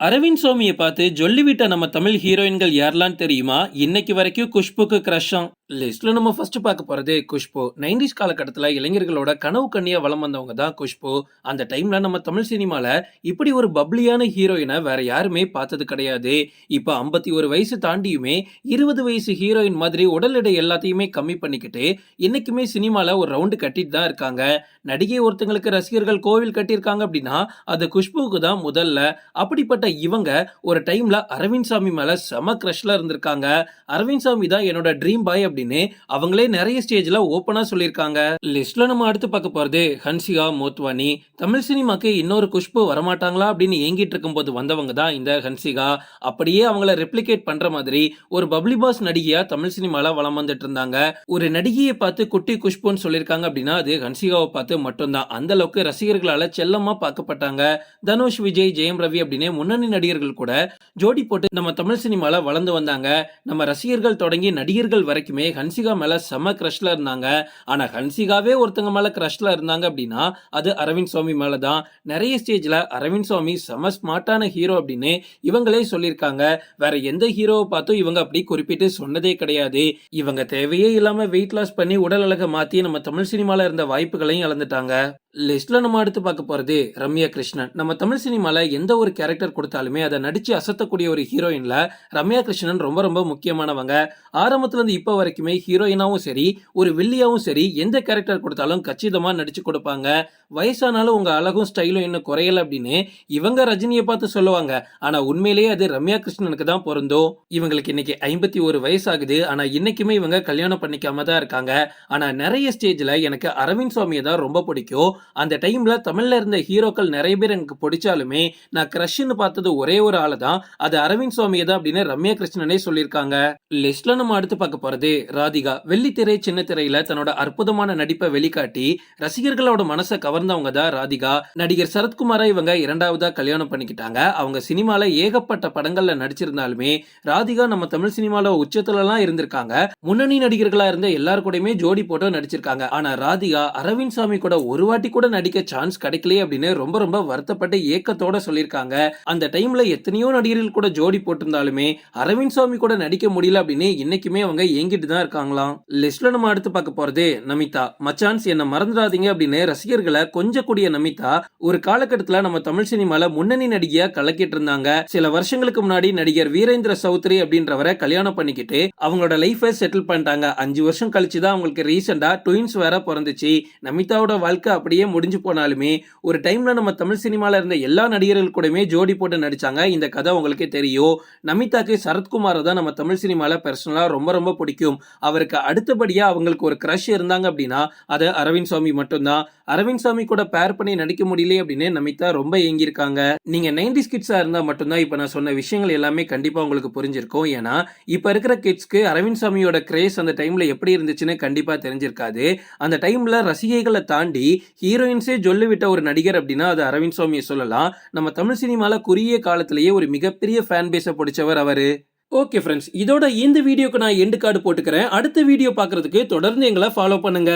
அரவிந்த் சோமியை பார்த்து ஜொல்லிவிட்ட நம்ம தமிழ் ஹீரோயின்கள் யாரெல்லாம் தெரியுமா? இன்னைக்கு வரைக்கும் குஷ்புக்கு க்ரஷம் லிஸ்ட்ல நம்ம ஃபர்ஸ்ட் பார்க்க போறது குஷ்பு. நைன்டிஸ் காலகட்டத்தில் இளைஞர்களோட கனவு கண்ணியா வளம் வந்தவங்க தான் குஷ்பு. அந்த டைம்ல நம்ம தமிழ் சினிமால இப்படி ஒரு பப்ளியான ஹீரோயினை வேற யாருமே பார்த்தது கிடையாது. இப்போ ஐம்பத்தி ஒரு வயசு தாண்டியுமே இருபது வயசு ஹீரோயின் மாதிரி உடல் எடை எல்லாத்தையுமே கம்மி பண்ணிக்கிட்டு இன்னைக்குமே சினிமால ஒரு ரவுண்டு கட்டிட்டு தான் இருக்காங்க. நடிகை ஒருத்தங்களுக்கு ரசிகர்கள் கோவில் கட்டியிருக்காங்க அப்படின்னா அது குஷ்புவுக்கு தான் முதல்ல. அப்படிப்பட்ட இவங்க ஒரு டைம்ல அரவிந்த் சாமி மேல செம கிரஷ்ல இருந்திருக்காங்க. அரவிந்த் சாமி தான் என்னோட ட்ரீம் பாய் அப்படின்னு அவங்களே நிறைய ஸ்டேஜ்ல ஓப்பனா சொல்லியிருக்காங்க. லிஸ்ட்ல நம்ம அடுத்து பார்க்க போறது ஹன்சிகா மோத்வானி. தமிழ் சினிமாக்கு இன்னொரு குஷ்பு வரமாட்டாங்களா அப்படின்னு ஏங்கிட்டு இருக்கும்போது வந்தவங்க தான் இந்த ஹன்சிகா. அப்படியே அவங்கள ரெப்ளிகேட் பண்ற மாதிரி ஒரு பப்ளி பாஸ் நடிகையா தமிழ் சினிமால வளம் வந்துட்டு இருந்தாங்க. ஒரு நடிகையை பார்த்து குட்டி குஷ்புன்னு சொல்லியிருக்காங்க அப்படின்னா அது ஹன்சிகாவை பார்த்து மட்டும்தான். அந்த அளவுக்கு ரசிகர்களால செல்லமா பார்க்கப்பட்டாங்க. தனுஷ் விஜய் ஜெயம் ரவி அப்படின்னு முன்னணி நடிகர்கள் கூட ஜோடி போட்டு நம்ம தமிழ் சினிமால வளர்ந்து வந்தாங்க. நம்ம ரசிகர்கள் தொடங்கி நடிகர்கள் வரைக்குமே ஹன்சிகா மேல செம கிரஷ்ல இருந்தாங்க. ஆனா ஹன்சிகாவே ஒருத்தங்க மேல கிரஷ்ல இருந்தாங்க அப்படின்னா அது அரவிந்த் சுவாமி மேலே தான் நிறைய ஸ்டேஜ்ல அரவிந்த் சுவாமி செம ஸ்மார்ட்டான ஹீரோ அப்படின்னு இவங்களே சொல்லியிருக்காங்க. வேற எந்த ஹீரோவை பார்த்தும் இவங்க அப்படி குறிப்பிட்டு சொன்னதே கிடையாது. இவங்க தேவையே இல்லாம வெயிட் லாஸ் பண்ணி உடல் அழகை மாத்தி நம்ம தமிழ் சினிமால இருந்த வாய்ப்புகளையும் இழந்துட்டாங்க. லிஸ்ட்டில் நம்ம அடுத்து பார்க்க போகிறது ரம்யா கிருஷ்ணன். நம்ம தமிழ் சினிமாவில் எந்த ஒரு கேரக்டர் கொடுத்தாலுமே அதை நடித்து அசத்தக்கூடிய ஒரு ஹீரோயினில் ரம்யா கிருஷ்ணன் ரொம்ப ரொம்ப முக்கியமானவங்க. ஆரம்பத்துலேருந்து இப்போ வரைக்குமே ஹீரோயினாகவும் சரி ஒரு வில்லியாகவும் சரி எந்த கேரக்டர் கொடுத்தாலும் கச்சிதமாக நடித்து கொடுப்பாங்க. வயசானாலும் உங்கள் அழகும் ஸ்டைலும் இன்னும் குறையலை அப்படின்னு இவங்க ரஜினியை பார்த்து சொல்லுவாங்க. ஆனால் உண்மையிலேயே அது ரம்யா கிருஷ்ணனுக்கு தான் பொருந்தும். இவங்களுக்கு இன்னைக்கு ஐம்பத்தி ஒரு வயசு ஆகுது ஆனா இன்னைக்குமே இவங்க கல்யாணம் பண்ணிக்காம தான் இருக்காங்க. ஆனால் நிறைய ஸ்டேஜில் எனக்கு அரவிந்த் சுவாமியை தான் ரொம்ப பிடிக்கும். அந்த டைம்ல தமிழ்ல இருந்த ஹீரோக்கள் நிறைய பேர் எனக்கு பிடிச்சாலுமே நான் கிரஷ்னு பார்த்தது ஒரே ஒரு ஆளு தான். அது அரவிந்த் சுவாமி தான் அப்படின்னு ரம்யா கிருஷ்ணனே சொல்லியிருக்காங்க. லிஸ்ட்ல நம்ம அடுத்து பார்க்க போறது ராதிகா. வெள்ளித்திரை சின்ன திரையில தன்னோட அற்புதமான நடிப்பை வெளிக்காட்டி ரசிகர்களோட மனசை கவர்ந்தவங்க தான் ராதிகா. நடிகர் சரத்குமாரை இவங்க இரண்டாவதா கல்யாணம் பண்ணிக்கிட்டாங்க. அவங்க சினிமால ஏகப்பட்ட படங்கள்ல நடிச்சிருந்தாலுமே ராதிகா நம்ம தமிழ் சினிமால உச்சத்துல எல்லாம் இருந்திருக்காங்க. முன்னணி நடிகர்களா இருந்த எல்லாரு கூடயுமே ஜோடி போட்டோ நடிச்சிருக்காங்க. ஆனா ராதிகா அரவிந்த் சாமி கூட ஒரு வாட்டி கூட நடிக்க சான்ஸ் கிடைக்கலையே அப்படின்னு ரொம்ப ரொம்ப வருத்தப்பட்டு ஏக்கத்தோட சொல்லியிருக்காங்க. அந்த டைம்ல எத்தனையோ நடிகர்கள் கூட ஜோடி போட்டிருந்தாலுமே அரவிந்த் சுவாமி கூட நடிக்க முடியல அப்படின்னு இன்னைக்குமே அவங்க ஏங்கிட்டு தான் இருக்காங்களாம். லிஸ்ட்ல நம்ம அடுத்து பார்க்க போறது நமிதா. மச்சான்ஸ் என்ன மறந்துடாதீங்க அப்படின்னு ரசிகர்களை கொஞ்சக்கூடிய நமிதா ஒரு காலகட்டத்துல நம்ம தமிழ் சினிமால முன்னணி நடிகையா கலக்கிட்டு இருந்தாங்க. சில வருஷங்களுக்கு முன்னாடி நடிகர் வீரேந்திர சௌத்ரி அப்படின்றவரை கல்யாணம் பண்ணிக்கிட்டு அவங்களோட லைஃபை செட்டில் பண்ணிட்டாங்க. அஞ்சு வருஷம் கழிச்சு தான் அவங்களுக்கு ரீசெண்டா ட்வின்ஸ் வேற பிறந்துச்சு. நமிதாவோட வாழ்க்கை அப்படியே முடிஞ்சு போனாலுமே ஒரு டைம்ல நம்ம தமிழ் சினிமால இருந்த எல்லா நடிகர்கள் கூடமே ஜோடி போட்டு நடிச்சாங்க. இந்த கதை உங்களுக்கே தெரியும். நமிதாக்கு சரத்குமாரை தான் நம்ம தமிழ் சினிமால பர்சனலா ரொம்ப ரொம்ப பிடிக்கும். அவருக்கு அடுத்தபடியா அவங்களுக்கு ஒரு க்ரஷ் இருந்தாங்க அப்படின்னா அது அரவிந்த் சாமி மட்டும்தான். அரவிந்த் சாமி கூட பேர் பண்ணி நடிக்க முடியல அப்படின்னு நமிதா ரொம்ப ஏங்கியிருக்காங்க. நீங்க நைன்டி கிட்ஸா இருந்தா மட்டும்தான் இப்ப நான் சொன்ன விஷயங்கள் எல்லாமே கண்டிப்பா உங்களுக்கு புரிஞ்சிருக்கும். ஏன்னா இப்ப இருக்கிற கிட்ஸ்க்கு அரவிந்த் சாமியோட கிரேஸ் அந்த டைம்ல எப்படி இருந்துச்சுன்னு கண்டிப்பா தெரிஞ்சிருக்காது. அந்த டைம்ல ரசிகைகளை தாண்டி ஹீரோயின்ஸே சொல்லிவிட்ட ஒரு நடிகர் அப்படின்னா அது அரவிந்த் சுவாமியை சொல்லலாம். நம்ம தமிழ் சினிமால குறுகிய காலத்திலேயே ஒரு மிகப்பெரிய ஃபேன் பேஸை பிடிச்சவர் அவரு. ஓகே ஃப்ரெண்ட்ஸ் இதோட இந்த வீடியோக்கு நான் எண்டு கார்டு போட்டுக்கிறேன். அடுத்த வீடியோ பார்க்கறதுக்கு தொடர்ந்து எங்களை ஃபாலோ பண்ணுங்க.